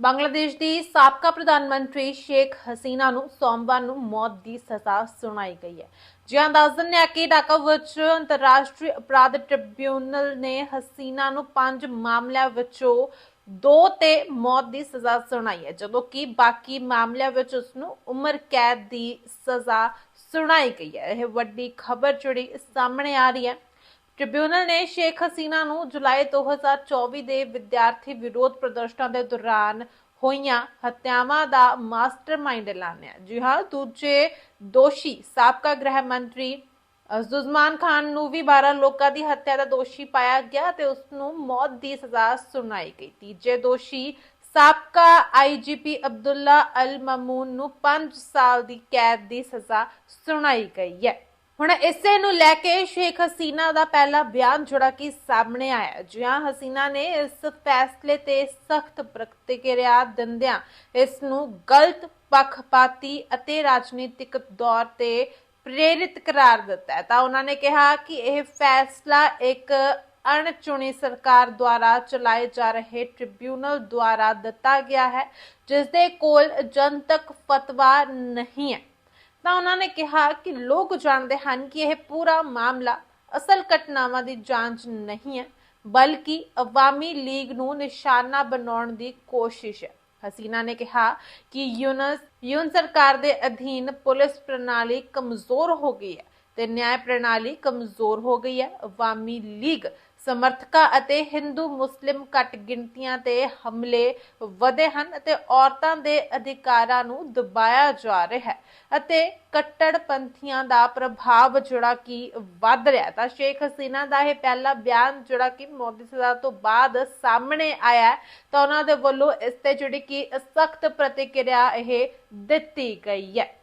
ਬੰਗਲਾਦੇਸ਼ ਦੀ ਸਾਬਕਾ ਪ੍ਰਧਾਨ ਮੰਤਰੀ ਸ਼ੇਖ ਹਸੀਨਾ ਨੂੰ ਸੋਮਵਾਰ ਨੂੰ ਮੌਤ ਦੀ ਸਜ਼ਾ ਸੁਣਾਈ ਗਈ ਹੈ। ਜਿਹਾਂ ਦੱਸ ਦਿੰਦੇ ਹਾਂ ਕਿ ਢਾਕਾ ਵਿੱਚ ਅੰਤਰਰਾਸ਼ਟਰੀ ਅਪਰਾਧ ਟ੍ਰਿਬਿਊਨਲ ਨੇ ਹਸੀਨਾ ਨੂੰ ਪੰਜ ਮਾਮਲਿਆਂ ਵਿੱਚੋਂ ਦੋ ਤੇ ਮੌਤ ਦੀ ਸਜ਼ਾ ਸੁਣਾਈ ਹੈ, ਜਦੋਂ ਕਿ ਬਾਕੀ ਮਾਮਲਿਆਂ ਵਿੱਚ ਉਸ ਨੂੰ ਉਮਰ ਕੈਦ ਦੀ ਸਜ਼ਾ ਸੁਣਾਈ ਗਈ ਹੈ। ਇਹ ਵੱਡੀ ਖਬਰ ਜਿਹੜੀ ਸਾਹਮਣੇ ਆ ਰਹੀ ਹੈ। ਟ੍ਰਿਬਿਊਨਲ ਨੇ ਸ਼ੇਖ ਹਸੀਨਾ ਨੂੰ ਜੁਲਾਈ 2024 ਦੇ ਵਿਦਿਆਰਥੀ ਵਿਰੋਧ ਪ੍ਰਦਰਸ਼ਨਾਂ ਦੇ ਦੌਰਾਨ ਹੋਈਆਂ ਹੱਤਿਆਵਾਂ ਦਾ ਮਾਸਟਰਮਾਈਂਡ ਐਲਾਨਿਆ ਜੀ ਹਾਂ ਦੂਜੇ ਦੋਸ਼ੀ ਸਾਬਕਾ ਗ੍ਰਹਿ ਮੰਤਰੀ ਅ, ਜ਼ੁਜ਼ਮਾਨ ਖਾਨ ਨੂੰ ਵੀ 12 ਲੋਕਾਂ ਦੀ ਹੱਤਿਆ ਦਾ ਦੋਸ਼ੀ ਪਾਇਆ ਗਿਆ ਤੇ ਉਸ ਨੂੰ ਮੌਤ ਦੀ ਸਜ਼ਾ ਸੁਣਾਈ ਗਈ। ਤੀਜੇ ਦੋਸ਼ੀ ਸਾਬਕਾ ਆਈਜੀਪੀ ਅਬਦੁੱਲਾ ਅਲ ਮਮੂਨ ਨੂੰ 5 ਸਾਲ ਦੀ ਕੈਦ ਦੀ ਸਜ਼ਾ ਸੁਣਾਈ ਗਈ ਹੈ। ਹੁਣ ਇਸੇ ਨੂੰ ਲੈ ਕੇ ਸ਼ੇਖ ਹਸੀਨਾ ਦਾ ਪਹਿਲਾ ਬਿਆਨ ਜਿਹੜਾ ਕਿ ਸਾਹਮਣੇ ਆਇਆ ਜਿਹਾਂ ਹਸੀਨਾ ਨੇ ਇਸ ਫੈਸਲੇ ਤੇ ਸਖਤ ਪ੍ਰਤੀਕਿਰਿਆ ਦਿੰਦਿਆਂ ਇਸ ਨੂੰ ਗਲਤ ਪੱਖਪਾਤੀ ਅਤੇ ਰਾਜਨੀਤਿਕ ਦੌਰ ਤੇ ਪ੍ਰੇਰਿਤ ਕਰਾਰ ਦਿੱਤਾ ਤਾਂ ਉਹਨਾਂ ਨੇ ਕਿਹਾ ਕਿ ਇਹ ਫੈਸਲਾ ਇੱਕ ਅਣਚੁਣੀ ਸਰਕਾਰ ਦੁਆਰਾ ਚਲਾਏ ਜਾ ਰਹੇ ਟ੍ਰਿਬਿਊਨਲ ਦੁਆਰਾ ਦਿੱਤਾ ਗਿਆ ਹੈ ਜਿਸ ਦੇ ਕੋਲ ਜਨਤਕ ਫਤਵਾ ਨਹੀਂ ਹੈ। ਤਾਂ ਉਹਨਾਂ ਨੇ ਕਿਹਾ ਕਿ ਲੋਕ ਜਾਣਦੇ ਹਨ ਕਿ ਇਹ ਪੂਰਾ ਮਾਮਲਾ ਅਸਲ ਘਟਨਾਵਾਂ ਦੀ ਜਾਂਚ ਨਹੀਂ ਹੈ, ਬਲਕਿ ਅਵਾਮੀ ਲੀਗ ਨੂੰ ਨਿਸ਼ਾਨਾ ਬਣਾਉਣ ਦੀ ਕੋਸ਼ਿਸ਼ ਹੈ। ਹਸੀਨਾ ਨੇ ਕਿਹਾ ਕਿ ਯੂਨਸ, ਯੂਨ ਸਰਕਾਰ ਦੇ ਅਧੀਨ ਪੁਲਿਸ ਪ੍ਰਣਾਲੀ ਕਮਜ਼ੋਰ ਹੋ ਗਈ ਹੈ ਤੇ ਨਿਆਂ ਪ੍ਰਣਾਲੀ ਕਮਜ਼ੋਰ ਹੋ ਗਈ ਹੈ। ਅਵਾਮੀ ਲੀਗ ਸਮਰਥਕਾਂ ਅਤੇ ਹਿੰਦੂ ਮੁਸਲਿਮ ਘੱਟ ਗਿਣਤੀਆਂ ਤੇ ਹਮਲੇ ਵਧੇ ਹਨ ਅਤੇ ਔਰਤਾਂ ਦੇ ਅਧਿਕਾਰਾਂ ਨੂੰ ਦਬਾਇਆ ਜਾ ਰਿਹਾ ਹੈ ਅਤੇ ਕੱਟੜਪੰਥੀਆਂ ਦਾ ਪ੍ਰਭਾਵ ਜਿਹੜਾ ਕਿ ਵੱਧ ਰਿਹਾ ਤਾਂ ਸ਼ੇਖ ਹਸੀਨਾ ਦਾ ਇਹ ਪਹਿਲਾ ਬਿਆਨ ਜਿਹੜਾ ਕਿ ਮੋਦੀ ਸਰਕਾਰ ਤੋਂ ਬਾਅਦ ਸਾਹਮਣੇ ਆਇਆ ਤਾਂ ਉਹਨਾਂ ਦੇ ਵੱਲੋਂ ਇਸ ਤੇ ਜਿਹੜੀ ਕਿ ਸਖਤ ਪ੍ਰਤੀਕਿਰਿਆ ਇਹ ਦਿੱਤੀ ਗਈ ਹੈ।